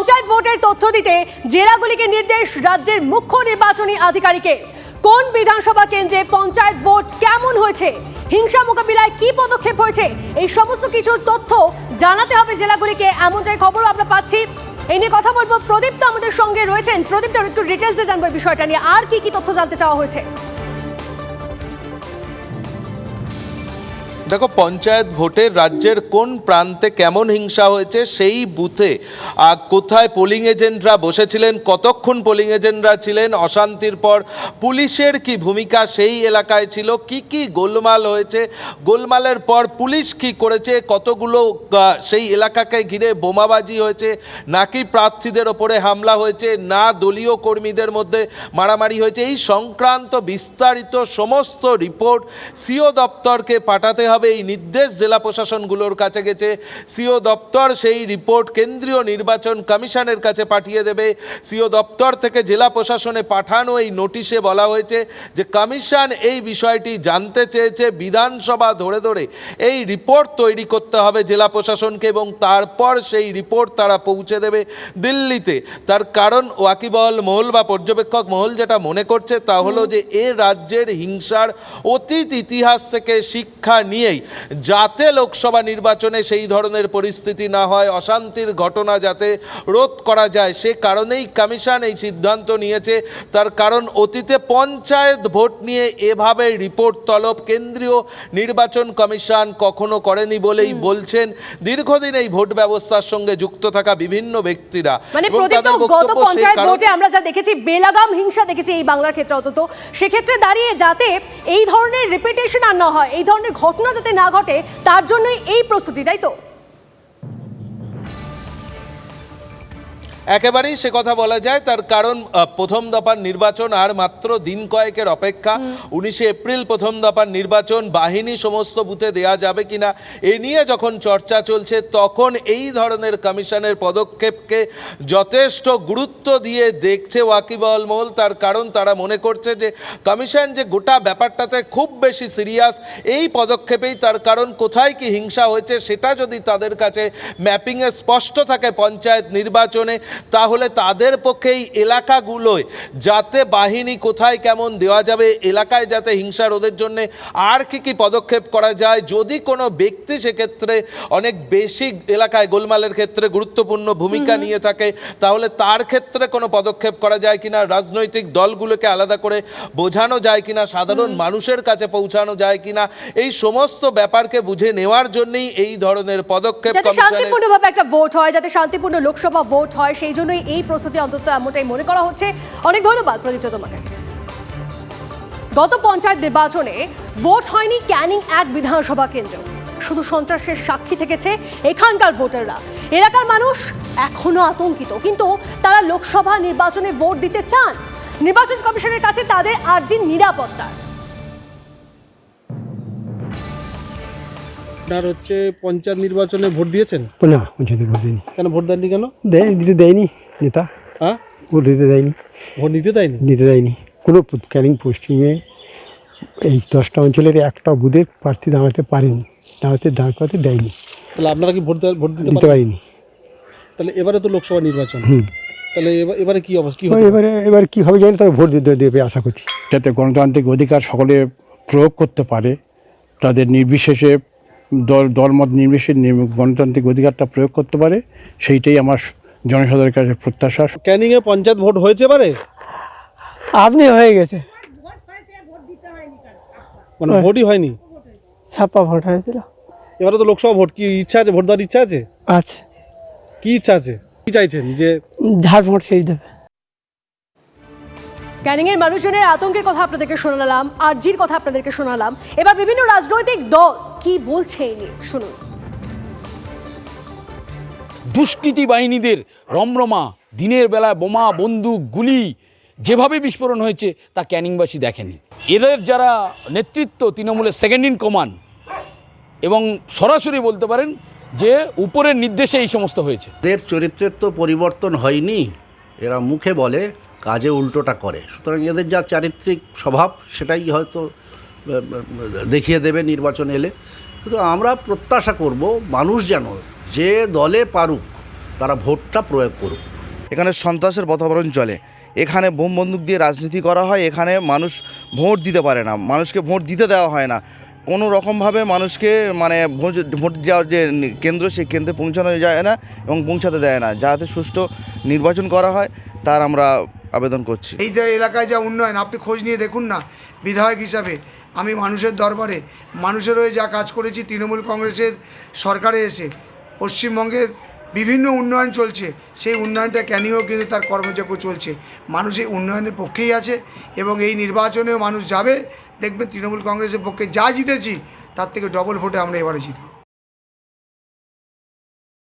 পঞ্চায়েত ভোটের তথ্য দিতে জেলাগুলিকে নির্দেশ রাজ্যের মুখ্য নির্বাচনী আধিকারিকের। কোন বিধানসভা কেন্দ্রে পঞ্চায়েত ভোট কেমন হয়েছে? হিংসা মোকাবিলায় কি পদক্ষেপ হয়েছে? এই সমস্ত কিছুর তথ্য জানাতে হবে জেলাগুলিকে। এমনটাই খবর আমরা পাচ্ছি। এই নিয়ে কথা বলব প্রদীপ তো আমাদের সঙ্গে রয়েছেন। প্রদীপ একটু ডিটেলসে জানব বিষয়টা নিয়ে। আর কি কি তথ্য জানতে চাওয়া হয়েছে? দেখো, পঞ্চায়েত ভোটের রাজ্যের কোন প্রান্তে কেমন হিংসা হয়েছে সেই বুথে কোথায় পোলিং এজেন্টরা বসেছিলেন, কতক্ষণ পোলিং এজেন্টরা ছিলেন, অশান্তির পর পুলিশের কি ভূমিকা সেই এলাকায় ছিল, কি কি গোলমাল হয়েছে, গোলমালের পর পুলিশ কি করেছে, কতগুলো সেই এলাকাকে ঘিরে বোমাবাজি হয়েছে নাকি প্রার্থীদের ওপরে হামলা হয়েছে, না দলীয় কর্মীদের মধ্যে মারামারি হয়েছে, এই সংক্রান্ত বিস্তারিত সমস্ত রিপোর্ট সিও দপ্তরকে পাঠাতে হবে। এই নির্দেশ জেলা প্রশাসনগুলোর কাছে গেছে। সিও দপ্তর সেই রিপোর্ট কেন্দ্রীয় নির্বাচন কমিশনের কাছে পাঠিয়ে দেবে। সিও দপ্তর থেকে জেলা প্রশাসনে পাঠানো এই নোটিশে বলা হয়েছে যে কমিশন এই বিষয়টি জানতে চেয়েছে বিধানসভা ধরে ধরে। এই রিপোর্ট তৈরি করতে হবে জেলা প্রশাসনকে এবং তারপর সেই রিপোর্ট তারা পৌঁছে দেবে দিল্লিতে। তার কারণ ওয়াকিবহল মহল বা পর্যবেক্ষক মহল যেটা মনে করছে তা হলো যে এ রাজ্যের হিংসার অতীত ইতিহাস থেকে শিক্ষা নিয়েই যাতে লোকসভা নির্বাচনে সেই ধরনের পরিস্থিতি না হয় অশান্তির ঘটনা যাতে রোধ করা যায় সে কারণেই কমিশন এই সিদ্ধান্ত নিয়েছে। তার কারণ অতীতে পঞ্চায়েত ভোট নিয়ে এভাবে রিপোর্ট তলব কেন্দ্রীয় নির্বাচন কমিশন কখনো করেনি বলেই বলছেন। দীর্ঘদিন এই ভোট ব্যবস্থার সঙ্গে যুক্ত থাকা বিভিন্ন ব্যক্তিরা। মানে গত পঞ্চায়েত ভোটে আমরা যা দেখেছি বেলাগাম হিংসা দেখেছি এই বাংলার ক্ষেত্রে অন্তত। সেক্ষেত্রে দাঁড়িয়ে যাতে এই ধরনের রিপিটেশন আর না হয় এই ধরনের ঘটনা যাতে না ঘটে তার জন্যই এই প্রস্তুতি তাই তো? একেবারেই সে কথা বলা যায় তার কারণ প্রথম দফার নির্বাচন আর মাত্র দিন কয়েকের অপেক্ষা। উনিশে এপ্রিল প্রথম দফার নির্বাচন বাহিনী সমস্ত বুথে দেয়া যাবে কিনা এ নিয়ে যখন চর্চা চলছে তখন এই ধরনের কমিশনের পদক্ষেপকে যথেষ্ট গুরুত্ব দিয়ে দেখছে ওয়াকিবহল মহল। তার কারণ তারা মনে করছে যে কমিশন যে গোটা ব্যাপারটাতে খুব বেশি সিরিয়াস এই পদক্ষেপেই তার কারণ কোথায় কি হিংসা হয়েছে সেটা যদি তাদের কাছে ম্যাপিংয়ে স্পষ্ট থাকে পঞ্চায়েত নির্বাচনে তাহলে তাদের পক্ষে এই এলাকাগুলোয় যাতে বাহিনী কোথায় কেমন দেওয়া যাবে এলাকায় যাতে হিংসা রোধের জন্য আর কি কি পদক্ষেপ করা যায় যদি কোনো ব্যক্তি সেক্ষেত্রে অনেক বেশি এলাকায় গোলমালের ক্ষেত্রে গুরুত্বপূর্ণ ভূমিকা নিয়ে থাকে তাহলে তার ক্ষেত্রে কোনো পদক্ষেপ করা যায় কিনা রাজনৈতিক দলগুলোকে আলাদা করে বোঝানো যায় কিনা সাধারণ মানুষের কাছে পৌঁছানো যায় কিনা এই সমস্ত ব্যাপারকে বুঝে নেওয়ার জন্যই এই ধরনের পদক্ষেপ শান্তিপূর্ণভাবে একটা ভোট হয় যাতে শান্তিপূর্ণ লোকসভা ভোট হয় সেই জন্যই এই প্রস্তুতি অন্তত এমনটাই মনে করা হচ্ছে। অনেক ধন্যবাদ প্রদীপ্ত তোমাকে। গত পঞ্চায়েত নির্বাচনে ভোট হয়নি ক্যানিং এক বিধানসভা কেন্দ্র। শুধু সন্ত্রাসের সাক্ষী থেকেছে এখানকার ভোটাররা। এলাকার মানুষ এখনও আতঙ্কিত, কিন্তু তারা লোকসভা নির্বাচনে ভোট দিতে চান। নির্বাচন কমিশনের কাছে তাদের আর্জি নিরাপত্তা। আপনার হচ্ছে পঞ্চায়েত নির্বাচনে ভোট দিয়েছেন? না পঞ্চায়েতে ভোট দেয়নি কেন ভোট দেননি কেন? দেয় দিতে দেয়নি নেতা। হ্যাঁ? ভোট দিতে দেয়নি। ভোট নিতে দেয়নি? দিতে দেয়নি। কোনো ক্যানিং পোস্টিংয়ে এই দশটা অঞ্চলের একটা বুধের প্রার্থী দাঁড়াতে পারেনি। দাঁড়াতে দাঁড় করাতে দেয়নি। তাহলে আপনারা কি ভোট ভোট দিতে দিতে পারেন? তাহলে এবারে তো লোকসভা নির্বাচন। হুম। তাহলে এবা- এবারে কি অবস্থা কি তো হবে এবারে এবার কী হবে জানি তবে ভোট দিতে দেবে আশা করছি। যাতে গণতান্ত্রিক অধিকার সকলে প্রয়োগ করতে পারে তাদের নির্বিশেষে দল দলমত নির্বিশেষে নি- গণতান্ত্রিক অধিকারটা প্রয়োগ করতে পারে সেইটাই আমার জনসাধারণের কাছে প্রত্যাশা। ক্যানিং এ পঞ্চায়েত ভোট হয়েছে পারে আপনি হয়ে গেছে। মানে ভোটই হয়নি? ছাপা ভোট হয়েছিল। এবারে তো লোকসভা ভোট কি ইচ্ছা আছে? ভোট দেওয়ার ইচ্ছা আছে? আচ্ছা কি ইচ্ছা আছে? কি চাইছেন যে ঝাড় ভোট সেই দেবে। ক্যানিং এর মানুষজনের আতঙ্কের কথা আপনাদেরকে শোনালাম আরজির কথা আপনাদেরকে শোনালাম। এবার বিভিন্ন রাজনৈতিক দল কি বলছে এই নিয়ে শুনুন। দুষ্কৃতী বাহিনীদের রমরমা দিনের বেলায় বোমা বন্দুক গুলি যেভাবে বিস্ফোরণ হয়েছে তা ক্যানিংবাসী দেখেনি। এদের যারা নেতৃত্ব তৃণমূলের সেকেন্ড ইন কমান্ড এবং সরাসরি বলতে পারেন যে উপরের নির্দেশে এই সমস্ত হয়েছে। এদের চরিত্রের তো পরিবর্তন হয়নি এরা মুখে বলে কাজে উল্টোটা করে। সুতরাং এদের যা চারিত্রিক স্বভাব, সেটাই হয়তো দেখিয়ে দেবে নির্বাচন এলে। কিন্তু আমরা প্রত্যাশা করব, মানুষ যেন যে দলে পারুক, তারা ভোটটা প্রয়োগ করুক। এখানে সন্ত্রাসের বাতাবরণ চলে। এখানে বোম বন্দুক দিয়ে রাজনীতি করা হয়, এখানে মানুষ ভোট দিতে পারে না। মানুষকে ভোট দিতে দেওয়া হয় না। কোনো রকমভাবে মানুষকে মানে ভোট যাওয়ার যে কেন্দ্র, সেই কেন্দ্রে পৌঁছানো যায় না এবং পৌঁছাতে দেয় না। যাতে সুষ্ঠু নির্বাচন করা হয়, তার আমরা আবেদন করছি। এই যে এলাকায় যা উন্নয়ন, আপনি খোঁজ নিয়ে দেখুন না, বিধায়ক হিসাবে। আমি মানুষের দরবারে, মানুষের হয়ে যা কাজ করেছি, তৃণমূল কংগ্রেসের সরকারে এসে, পশ্চিমবঙ্গের বিভিন্ন উন্নয়ন চলছে, সেই উন্নয়নটা ক্যানিংও কিন্তু তার কর্মযজ্ঞ চলছে। মানুষ এই উন্নয়নের পক্ষেই আছে এবং এই নির্বাচনেও মানুষ যাবে, দেখবেন তৃণমূল কংগ্রেসের পক্ষে যা জিতেছি, তার থেকে ডবল ভোটে আমরা এবারে জিতব।